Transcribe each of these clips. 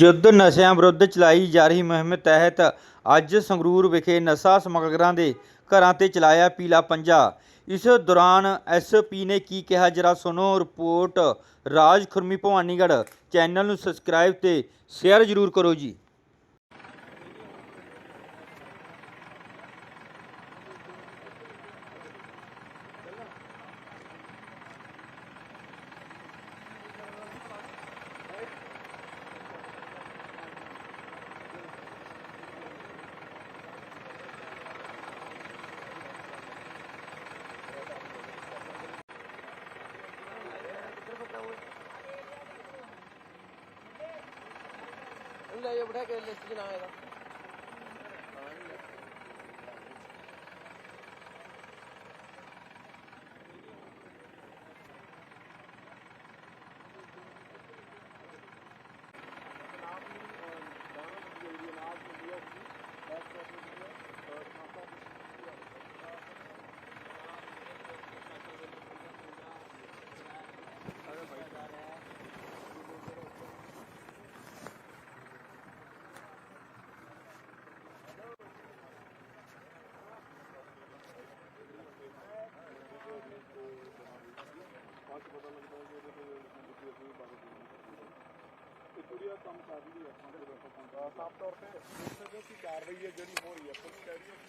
ਯੁੱਧ ਨਸ਼ਿਆਂ ਵਿਰੁੱਧ ਚਲਾਈ ਜਾ ਰਹੀ ਮੁਹਿੰਮ ਤਹਿਤ ਅੱਜ ਸੰਗਰੂਰ ਵਿਖੇ ਨਸ਼ਾ ਸਮਗਲਰਾਂ ਦੇ ਘਰਾਂ ਤੇ ਚਲਾਇਆ ਪੀਲਾ ਪੰਜਾ। ਇਸ ਦੌਰਾਨ ਐਸਪੀ ਨੇ ਕੀ ਕਿਹਾ, ਜਰਾ ਸੁਣੋ ਰਿਪੋਰਟ ਰਾਜ ਖੁਰਮੀ ਭਵਾਨੀਗੜ੍ਹ ਚੈਨਲ ਨੂੰ ਸਬਸਕ੍ਰਾਈਬ ਤੇ ਸ਼ੇਅਰ ਜ਼ਰੂਰ ਕਰੋ ਜੀ। ਲੈ ਜਾ ਬਿਠਾ ਕੇ ਲਿਸਟ ਚ ਨਾ ਆਏਗਾ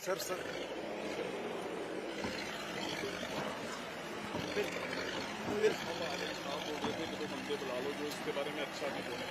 सर सर। बंदे बुला लो जो इसके बारे में अच्छा नहीं बोले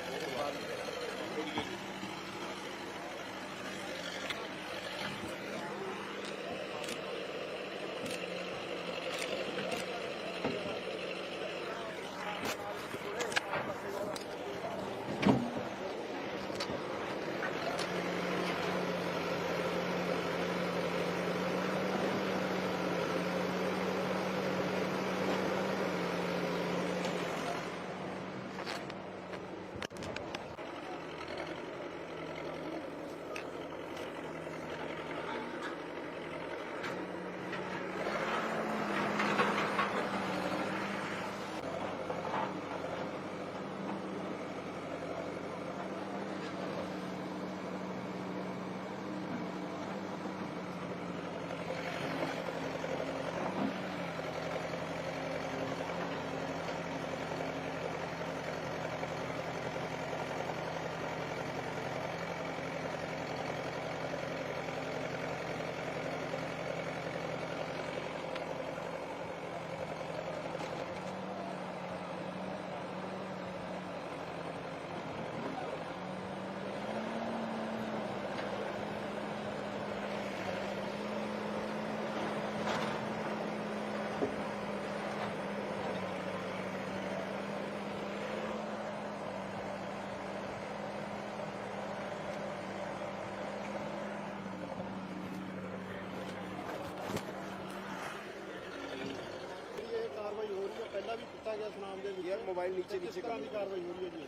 ਵਿੱਚ ਮੋਬਾਈਲ ਨੀਚੇ ਨੀਚੇ ਕਰਨ ਦੀ ਕਾਰਵਾਈ ਹੋ ਰਹੀ ਹੈ ਜੀ?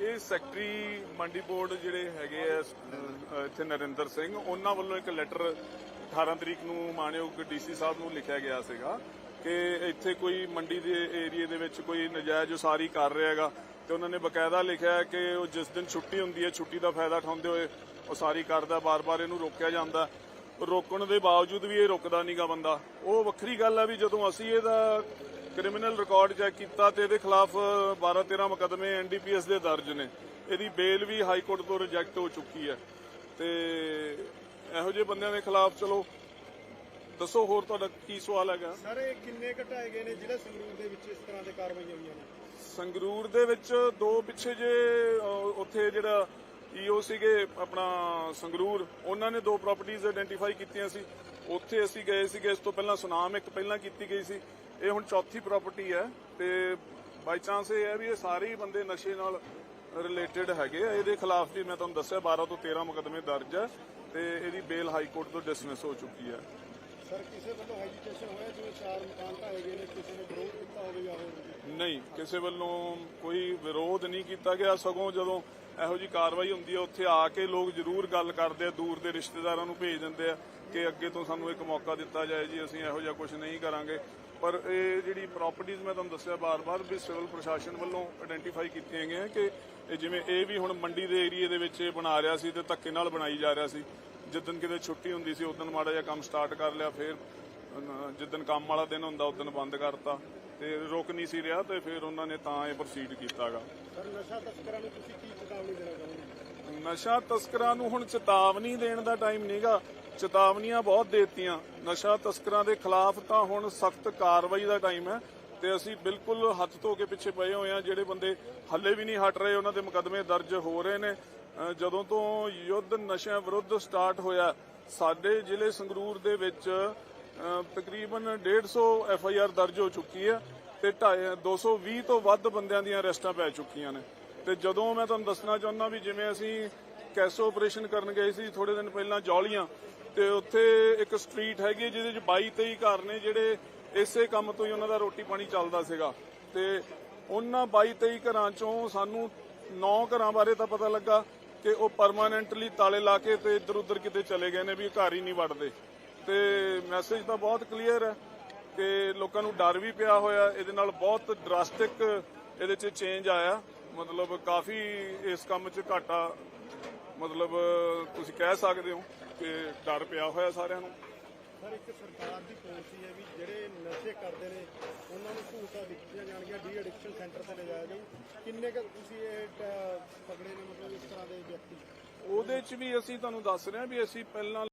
ਇਹ ਸੈਕਟਰੀ ਮੰਡੀ ਬੋਰਡ ਜਿਹੜੇ ਹੈਗੇ ਆ ਇੱਥੇ ਨਰਿੰਦਰ ਸਿੰਘ ਉਹਨਾਂ ਵੱਲੋਂ ਇੱਕ ਲੈਟਰ 18 ਤਰੀਕ ਨੂੰ ਮਾਨਯੋਗ ਡੀਸੀ ਸਾਹਿਬ ਨੂੰ ਲਿਖਿਆ ਗਿਆ ਸੀਗਾ ਕਿ ਇੱਥੇ ਕੋਈ ਮੰਡੀ ਦੇ ਏਰੀਏ ਦੇ ਵਿੱਚ ਕੋਈ ਨਜਾਇਜ਼ ਉਸਾਰੀ ਕਰ ਰਿਹਾ ਹੈਗਾ ਤੇ ਉਹਨਾਂ ਨੇ ਬਕਾਇਦਾ ਲਿਖਿਆ ਹੈ ਕਿ ਉਹ ਜਿਸ ਦਿਨ ਛੁੱਟੀ ਹੁੰਦੀ ਹੈ ਛੁੱਟੀ ਦਾ ਫਾਇਦਾ ਉਠਾਉਂਦੇ ਹੋਏ ਉਸਾਰੀ ਕਰਦਾ ਬਾਰ-ਬਾਰ ਇਹਨੂੰ ਰੋਕਿਆ ਜਾਂਦਾ। ਰੋਕਣ ਦੇ ਬਾਵਜੂਦ ਵੀ ਇਹ ਰੁਕਦਾ ਨਹੀਂਗਾ ਬੰਦਾ। ਉਹ ਵੱਖਰੀ ਗੱਲ ਹੈ ਵੀ ਜਦੋਂ ਅਸੀਂ ਇਹਦਾ ਕ੍ਰਿਮੀਨਲ ਰਿਕਾਰਡ ਚੈੱਕ ਕੀਤਾ ਤੇ ਇਹਦੇ ਖਿਲਾਫ 12 13 ਮੁਕਦਮੇ ਐਨਡੀਪੀਐਸ ਦੇ ਦਰਜ ਨੇ। ਇਹਦੀ ਬੇਲ ਵੀ ਹਾਈ ਕੋਰਟ ਤੋਂ ਰਿਜੈਕਟ ਹੋ ਚੁੱਕੀ ਹੈ। ਤੇ ਇਹੋ ਜਿਹੇ ਬੰਦਿਆਂ ਦੇ ਖਿਲਾਫ ਚਲੋ ਦੱਸੋ ਹੋਰ ਤੁਹਾਡਾ ਕੀ ਸਵਾਲ ਹੈਗਾ? ਸਰ ਇਹ ਕਿੰਨੇ ਘਟਾਏ ਗਏ ਨੇ? ਜਿਹੜੇ ਸੰਗਰੂਰ ਦੇ ਵਿੱਚ ਇਸ ਤਰ੍ਹਾਂ ਦੇ ਕਾਰਵਾਈਆਂ ਹੋਈਆਂ ਨੇ? ਸੰਗਰੂਰ ਦੇ ਵਿੱਚ ਦੋ ਪਿੱਛੇ ਜੇ ਉੱਥੇ ਜਿਹੜਾ ਈਓ ਸੀਗੇ ਆਪਣਾ ਸੰਗਰੂਰ ਉਹਨਾਂ ਨੇ ਦੋ ਪ੍ਰਾਪਰਟੀਆਂ ਆਇਡੈਂਟੀਫਾਈ ਕੀਤੀਆਂ ਸੀ। ਉੱਥੇ ਅਸੀਂ ਗਏ ਸੀਗੇ ਇਸ ਤੋਂ ਪਹਿਲਾਂ ਸੁਨਾਮ ਇੱਕ ਪਹਿਲਾਂ ਕੀਤੀ ਗਈ ਸੀ। ਇਹ ਹੁਣ ਚੌਥੀ ਪ੍ਰਾਪਰਟੀ ਹੈ ਤੇ ਬਾਈ ਚਾਂਸ ਇਹ ਹੈ ਵੀ ਇਹ ਸਾਰੇ ਹੀ ਬੰਦੇ ਨਸ਼ੇ ਨਾਲ ਰਿਲੇਟਡ ਹੈਗੇ ਆ। ਇਹਦੇ ਖਿਲਾਫ ਵੀ ਮੈਂ ਤੁਹਾਨੂੰ ਦੱਸਿਆ 12 ਤੋਂ 13 ਮੁਕਦਮੇ ਦਰਜ ਹੈ ਤੇ ਇਹਦੀ ਬੇਲ ਹਾਈ ਕੋਰਟ ਤੋਂ ਡਿਸਮਿਸ ਹੋ ਚੁੱਕੀ ਹੈ। ਸਰ ਕਿਸੇ ਵੱਲੋਂ ਹੈਜੀਟੇਸ਼ਨ ਹੋਇਆ? ਜਿਵੇਂ ਚਾਰ ਮਕਾਨ ਢਾਏ ਗਏ ਨੇ ਕਿਸੇ ਨੇ ਵਿਰੋਧ ਕੀਤਾ ਹੋਵੇ ਜਾਂ ਹੋਰ ਨਹੀਂ ਕਿਸੇ ਵੱਲੋਂ ਕੋਈ ਵਿਰੋਧ ਨਹੀਂ ਕੀਤਾ ਗਿਆ। ਸਗੋਂ ਜਦੋਂ ਇਹੋ ਜੀ ਕਾਰਵਾਈ ਹੁੰਦੀ ਹੈ ਉੱਥੇ ਆ ਕੇ ਲੋਕ ਜ਼ਰੂਰ ਗੱਲ ਕਰਦੇ ਆ ਦੂਰ ਦੇ ਰਿਸ਼ਤੇਦਾਰਾਂ ਨੂੰ ਭੇਜ ਦਿੰਦੇ ਆ ਕਿ ਅੱਗੇ ਤੋਂ ਸਾਨੂੰ ਇੱਕ ਮੌਕਾ ਦਿੱਤਾ ਜਾਏ ਜੀ ਅਸੀਂ ਇਹੋ ਜਿਹਾ ਕੁਝ ਨਹੀਂ ਕਰਾਂਗੇ। ਪਰ ਇਹ ਜਿਹੜੀ ਪ੍ਰਾਪਰਟੀਆਂ ਮੈਂ ਤੁਹਾਨੂੰ ਦੱਸਿਆ ਬਾਰ-ਬਾਰ ਵੀ ਸਿਵਲ ਪ੍ਰਸ਼ਾਸਨ ਵੱਲੋਂ ਆਇਡੈਂਟੀਫਾਈ ਕੀਤੀਆਂ ਗਈਆਂ ਕਿ ਇਹ ਜਿਵੇਂ ਇਹ ਵੀ ਹੁਣ ਮੰਡੀ ਦੇ ਏਰੀਏ ਦੇ ਵਿੱਚ ਇਹ ਬਣਾ ਰਿਹਾ ਸੀ ਤੇ ਧੱਕੇ ਨਾਲ ਬਣਾਈ ਜਾ ਰਿਹਾ ਸੀ। ਜਿੱਦਨ ਕਿਤੇ ਛੁੱਟੀ ਹੁੰਦੀ ਸੀ ਉਦੋਂ ਮਾੜਾ ਜਿਹਾ ਕੰਮ ਸਟਾਰਟ ਕਰ ਲਿਆ ਫਿਰ ਜਿੱਦਨ ਕੰਮ ਵਾਲਾ ਦਿਨ ਹੁੰਦਾ ਉਦੋਂ ਬੰਦ ਕਰਤਾ। ਤੇ ਰੁਕ ਨਹੀਂ ਸੀ ਰਿਹਾ ਤੇ ਫਿਰ ਉਹਨਾਂ ਨੇ ਤਾਂ ਇਹ ਪ੍ਰੋਸੀਡ ਕੀਤਾਗਾ। ਸਰ ਨਸ਼ਾ ਤਸਕਰਾਂ ਨੂੰ ਤੁਸੀਂ ਕੀ ਚੇਤਾਵਨੀ ਦੇਣਾ ਚਾਹੋਗੇ? ਨਸ਼ਾ ਤਸਕਰਾਂ ਨੂੰ ਹੁਣ ਚੇਤਾਵਨੀ ਦੇਣ ਦਾ ਟਾਈਮ ਨਹੀਂਗਾ ਚੇਤਾਵਨੀਆਂ ਬਹੁਤ ਦੇਤੀਆਂ। ਨਸ਼ਾ ਤਸਕਰਾਂ ਦੇ ਖਿਲਾਫ ਤਾਂ ਹੁਣ ਸਖਤ ਕਾਰਵਾਈ ਦਾ ਟਾਈਮ ਹੈ ਤੇ ਅਸੀਂ ਬਿਲਕੁਲ ਹੱਥ ਧੋ ਕੇ ਪਿੱਛੇ ਪਏ ਹੋਏ ਆ ਜਿਹੜੇ ਬੰਦੇ ਹੱਲੇ ਵੀ ਨਹੀਂ ਹਟ ਰਹੇ, ਉਹਨਾਂ ਦੇ ਮੁਕੱਦਮੇ ਦਰਜ ਹੋ ਰਹੇ ਨੇ। ਜਦੋਂ ਤੋਂ ਯੁੱਧ ਨਸ਼ਿਆਂ ਵਿਰੁੱਧ ਸਟਾਰਟ ਹੋਇਆ, ਸਾਡੇ ਜ਼ਿਲ੍ਹੇ ਸੰਗਰੂਰ ਦੇ ਵਿੱਚ, ਅਹ ਤਕਰੀਬਨ 150 ਐਫ ਆਈ ਆਰ ਦਰਜ ਹੋ ਚੁੱਕੀ ਹੈ ਤੇ ਢਾਈ- 220 ਤੋਂ ਵੱਧ ਬੰਦਿਆਂ ਦੀਆਂ ਅਰੈਸਟਾਂ ਪੈ ਚੁੱਕੀਆਂ ਨੇ। ਤੇ ਜਦੋਂ ਮੈਂ ਤੁਹਾਨੂੰ ਦੱਸਣਾ ਚਾਹੁੰਦਾ ਵੀ ਜਿਵੇਂ ਅਸੀਂ ਕੈਸੋ ਆਪਰੇਸ਼ਨ ਕਰਨ ਗਏ ਸੀ ਥੋੜੇ ਦਿਨ ਪਹਿਲਾਂ ਜੌਲੀਆਂ ਤੇ ਉੱਥੇ ਇੱਕ ਸਟਰੀਟ ਹੈਗੀ ਜਿਹਦੇ 'ਚ 22 23 ਘਰ ਨੇ ਜਿਹੜੇ ਇਸੇ ਕੰਮ ਤੋਂ ਹੀ ਉਹਨਾਂ ਦਾ ਰੋਟੀ ਪਾਣੀ ਚੱਲਦਾ ਸੀਗਾ। ਤੇ ਉਹਨਾਂ 22 23 ਘਰਾਂ ਚੋਂ ਸਾਨੂੰ 9 ਘਰਾਂ ਬਾਰੇ ਤਾਂ ਪਤਾ ਲੱਗਾ ਕਿ ਉਹ ਪਰਮਾਨੈਂਟਲੀ ਤਾਲੇ ਲਾ ਕੇ ਤੇ ਇੱਧਰ ਉੱਧਰ ਕਿਤੇ ਚਲੇ ਗਏ ਨੇ ਵੀ ਘਰ ਹੀ ਨਹੀਂ ਵੜਦੇ। ਤੇ ਮੈਸੇਜ ਤਾਂ ਬਹੁਤ ਕਲੀਅਰ ਹੈ ਕਿ ਲੋਕਾਂ ਨੂੰ ਡਰ ਵੀ ਪਿਆ ਹੋਇਆ, ਇਹਦੇ ਨਾਲ ਬਹੁਤ ਡਰਾਸਟਿਕ ਇਹਦੇ 'ਚ ਚੇਂਜ ਆਇਆ। ਮਤਲਬ ਕਾਫੀ ਇਸ ਕੰਮ 'ਚ ਘਾਟਾ, ਮਤਲਬ ਤੁਸੀਂ ਕਹਿ ਸਕਦੇ ਹੋ। ਕਿ ਡਰ ਪਿਆ ਹੋਇਆ ਸਾਰਿਆਂ ਨੂੰ। ਸਰ ਇੱਕ ਸਰਕਾਰ ਦੀ ਪਾਲਿਸੀ ਹੈ ਵੀ ਜਿਹੜੇ ਨਸ਼ੇ ਕਰਦੇ ਨੇ ਉਹਨਾਂ ਨੂੰ ਸਹੂਲਤਾਂ ਦਿੱਤੀਆਂ ਜਾਣਗੀਆਂ। ਡੀ ਐਡਿਕਸ਼ਨ ਸੈਂਟਰ ਤੇ ਲਿਜਾਇਆ ਜਾਊ। ਕਿੰਨੇ ਕੁ ਤੁਸੀਂ ਇਹ ਪਕੜੇ ਨੇ ਮਤਲਬ ਇਸ ਤਰ੍ਹਾਂ ਦੇ ਵਿਅਕਤੀ? ਉਹਦੇ 'ਚ ਵੀ ਅਸੀਂ ਤੁਹਾਨੂੰ ਦੱਸ ਰਹੇ ਹਾਂ ਵੀ ਅਸੀਂ ਪਹਿਲਾਂ